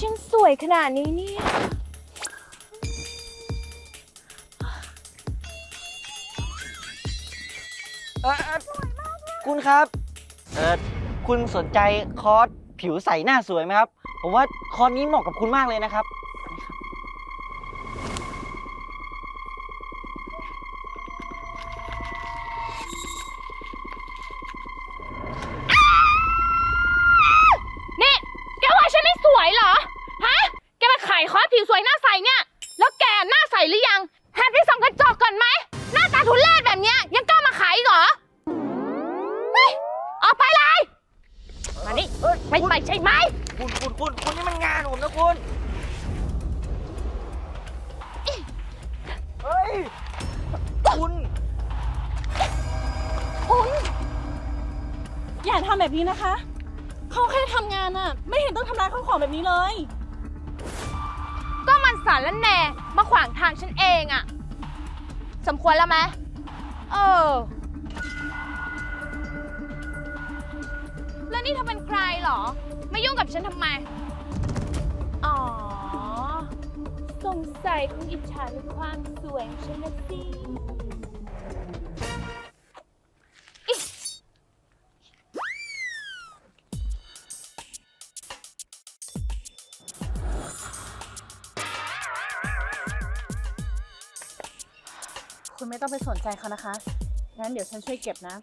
ฉันสวยขนาดนี้เนี่ย เออเอ่อคุณครับ เออคุณสนใจคอร์สผิวใสหน้าสวยไหมครับ ผมว่าคอร์สนี้เหมาะกับคุณมากเลยนะครับ คุณ คุณอย่าทำแบบนี้นะคะ เขาแค่ทำงานอะไม่เห็นต้องทำร้ายข้าวของแบบนี้เลย ก็มันสารและแหน่มาขวางทางฉันเองอะสมควรแล้วไหมเออ แล้วนี่เธอเป็นใครเหรอมายุ่งกับฉันทำไมอ๋อส งสัยคงอิจฉาในความสวยของฉันนะสิอิ๊ะคุณไม่ต้องไปสนใจเขานะคะ งั้นเดี๋ยวฉันช่วยเก็บนะ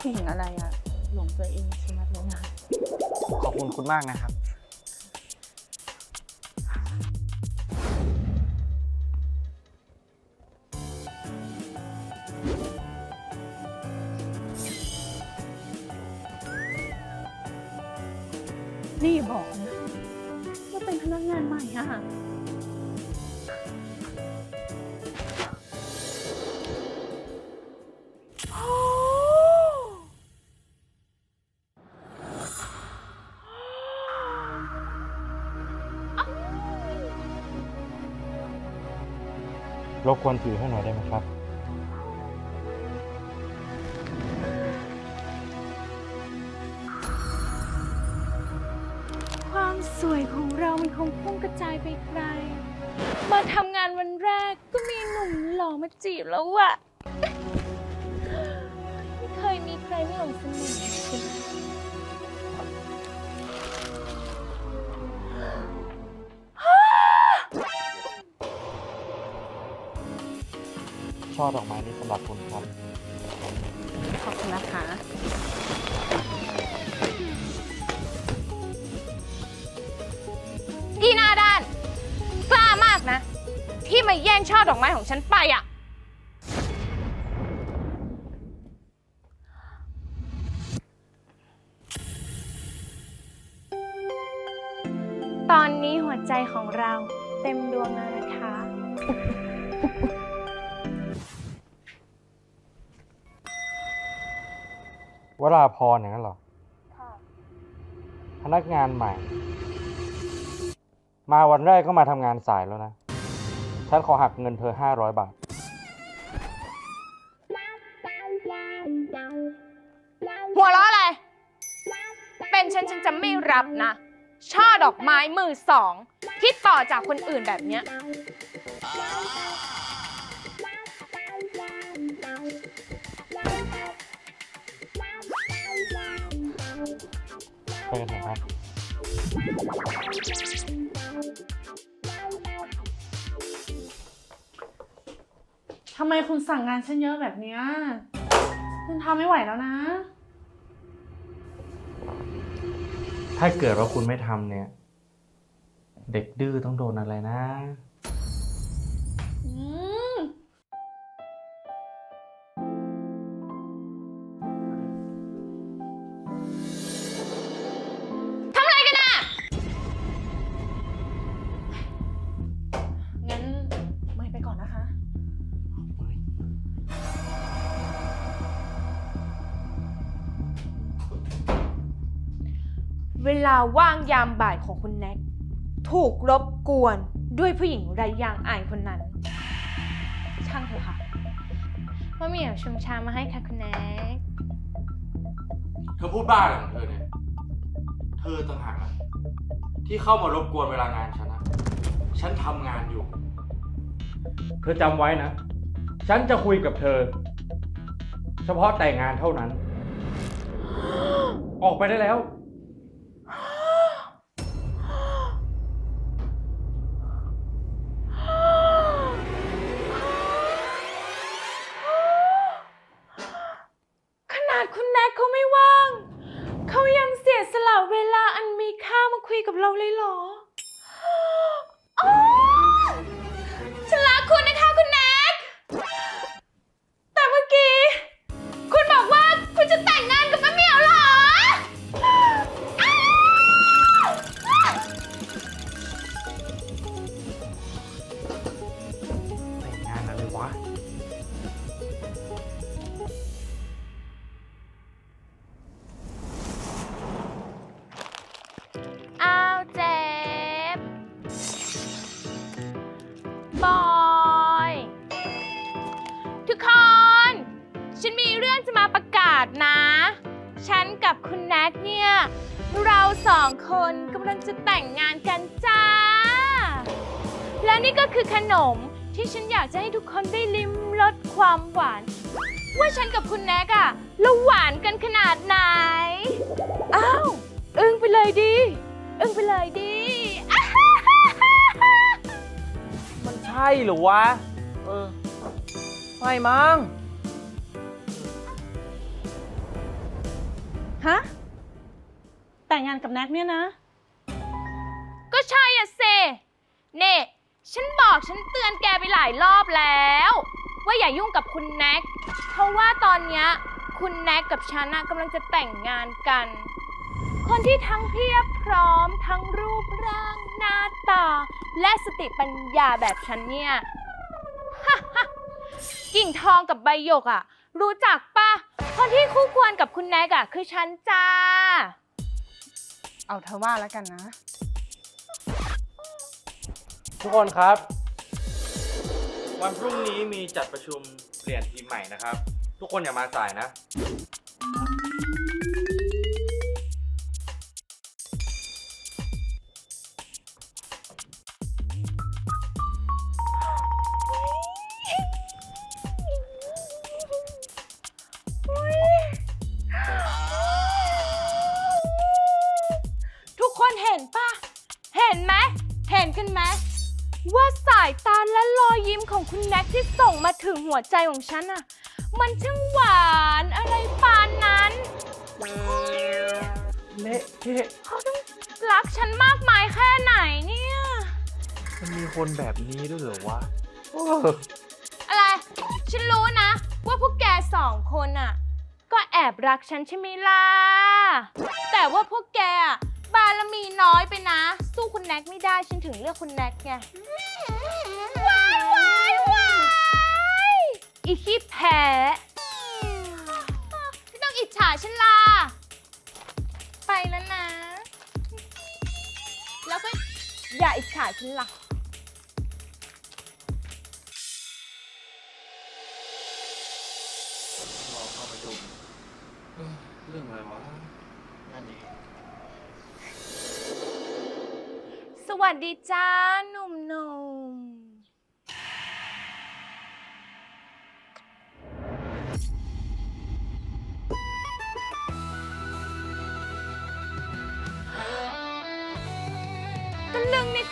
ผู้หญิงอะไรอะหลงตัวเองใช่ไหมเลยนะขอบคุณคุณมากนะครับ บกวนถือให้หน่อยได้ไหมครับ ความสวยของเรามันคงพุ่งกระจายไปไกล มาทำงานวันแรกก็มีหนุ่มหล่อมาจีบแล้วอะไม่เคยมีใครไม่หลงเสน่ห์ ช่อดอกไม้นี้สำหรับคุณครับ ขอบคุณนะคะ อีหนาด้าน กล้ามากนะ ที่มาแย่งช่อดอกไม้ของฉันไปอะ ตอนนี้หัวใจของเราเต็มดวงแล้วนะคะ วราพรอย่างนั้นเหรอพนักงานใหม่ มาวันแรกก็มาทำงานสายแล้วนะ ฉันขอหักเงินเธอห้าร้อยบาท หัวเราะอะไร เป็นฉันฉันจะไม่รับนะ ช่อดอกไม้มือสอง ที่ต่อจากคนอื่นแบบเนี้ย ไปกันเถอะครับทำไมคุณสั่งงานฉันเยอะแบบเนี้ยฉันทำไม่ไหวแล้วนะ ถ้าเกิดว่าคุณไม่ทำเนี่ย เด็กดื้อต้องโดนอะไรนะ นะคะ เวลาว่างยามบ่ายของคุณแน็กถูกรบกวนด้วยผู้หญิงไรยางอายคนนั้น ช่างเถอะค่ะว่ามีเอาชงชามาให้ค่ะคุณแน็กเธอพูดบ้าอะไรของเธอเนี่ย เธอต่างหากอะที่เข้ามารบกวนเวลางานฉันนะ ฉันทำงานอยู่ เธอจำไว้นะ ฉันจะคุยกับเธอ เฉพาะแต่งงานเท่านั้น ออกไปได้แล้ว ขนาดคุณแน็กเขาไม่ว่าง เขายังเสียสละเวลาอันมีค่ามาคุยกับเราเลยเหรอ วะ อ้าวเจ็บบอย ทุกคน ฉันมีเรื่องจะมาประกาศนะ ฉันกับคุณแนทเนี่ย เราสองคนกำลังจะแต่งงานกันจ้า และนี่ก็คือขนม ที่ฉันอยากจะให้ทุกคนได้ลิ้มรสความหวาน ว่าฉันกับคุณแนกอะเราหวานกันขนาดไหน อ้าว อึ้งไปเลยดิ อึ้งไปเลยดิ มันใช่เหรือวะ เออ ไม่มั้ง ฮะ แต่งงานกับแน็กเนี่ยนะ ก็ใช่อะเซเน่ ฉันบอกฉันเตือนแกไปหลายรอบแล้ว ว่าอย่ายุ่งกับคุณแน็ก เพราะว่าตอนเนี้ยคุณแน็กกับฉันนะกำลังจะแต่งงานกัน คนที่ทั้งเพียบพร้อมทั้งรูปร่างหน้าตา และสติปัญญาแบบฉันเนี่ย กิ่งทองกับใบหยกอะรู้จักปะคนที่คู่ควรกับคุณแน็กอะคือฉันจ้า เอาเธอว่าแล้วกันนะ ทุกคนครับ วันพรุ่งนี้มีจัดประชุมเปลี่ยนทีมใหม่นะครับ ทุกคนอย่ามาสายนะ ที่ส่งมาถึงหัวใจของฉันอะมันช่างหวานอะไรปานนั้นเละเทะเขาต้องรักฉันมากมายแค่ไหนเนี่ย มันมีคนแบบนี้ด้วยเหรอวะอะไร ฉันรู้นะ ว่าพวกแกสองคนอะก็แอบรักฉันใช่ไหมล่ะ แต่ว่าพวกแกอะบารมีน้อยไปนะ สู้คุณแน็กไม่ได้ ฉันถึงเลือกคุณแน็กไง อย่าอิจฉาฉันล่ะเรื่องอะไรวะนั่นเอง สวัสดีจ้าหนุ่มๆต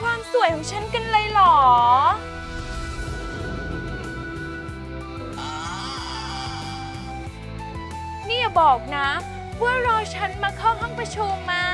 ความสวยของฉันกันเลยเหรอ นี่อย่าบอกนะ ว่ารอฉันมาเข้าห้องประชุมมา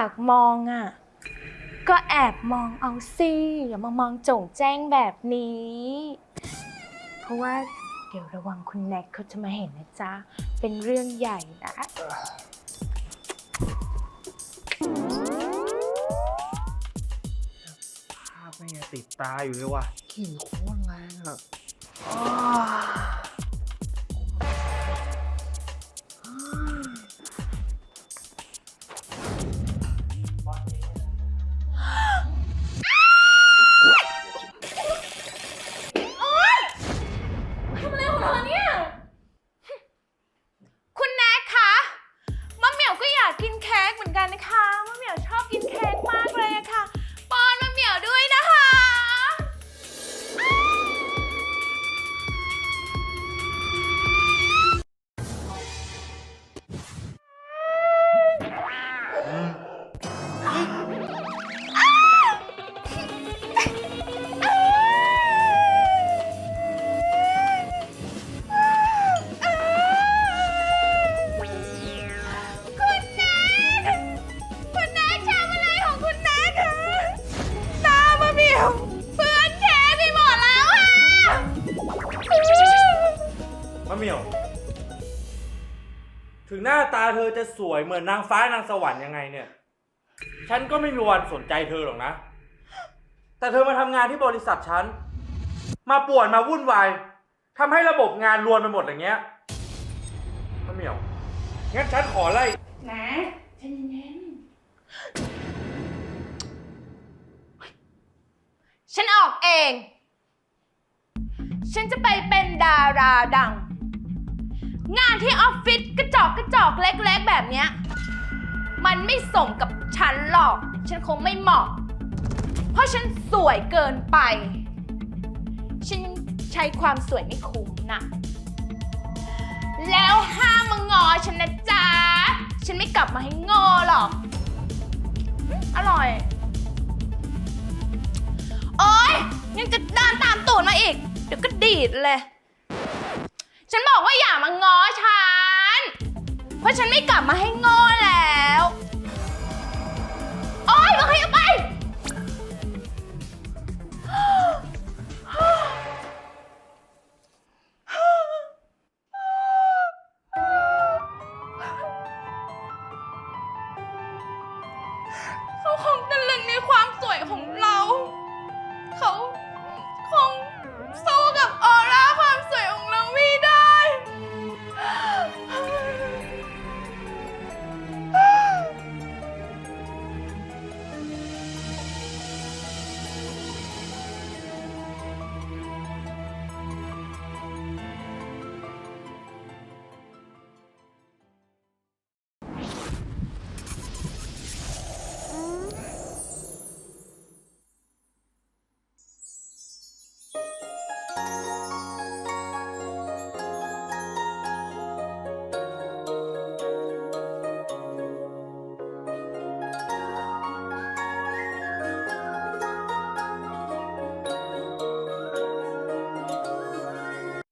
ากมองอะ ก็แอบมองเอาสิอย่ามามองจงแจ้งแบบนี้ เพราะว่าเดี๋ยวระวังคุณแน็กเขาจะมาเห็นนะจ๊ะ เป็นเรื่องใหญ่นะ ภาพไม่งติดตาอยู่เลยว่ะกลิ่นโคตรแรงอะากินเค้กเหมือนกันนะคะ จะสวยเหมือนนางฟ้านางสวรรค์ยังไงเนี่ย ฉันก็ไม่มีวันสนใจเธอหรอกนะ แต่เธอมาทำงานที่บริษัทฉัน มาป่วนมาวุ่นวายทำให้ระบบงานรวนไปหมดอย่างเงี้ยมะเหมียว งั้นฉันขอไล่ นะใจเย็นฉันออกเอง ฉันจะไปเป็นดาราดัง งานที่ออฟฟิศกระจอกกระจอกเล็กๆแบบเนี้ย มันไม่สมกับฉันหรอก ฉันคงไม่เหมาะ เพราะฉันสวยเกินไป ฉันใช้ความสวยไม่คุ้มนะ แล้วห้ามมางอฉันนะจ๊ะ ฉันไม่กลับมาให้งอหรอกอืมอร่อย โอ๊ยยังจะเดินตามตูดมาอีก เดี๋ยวก็ดีดเลย ฉันบอกว่าอย่ามาง้อฉัน เพราะฉันไม่กลับมาให้งอแล้ว โอ๊ยมาขยับไปเขาคงตะลึงในความสวย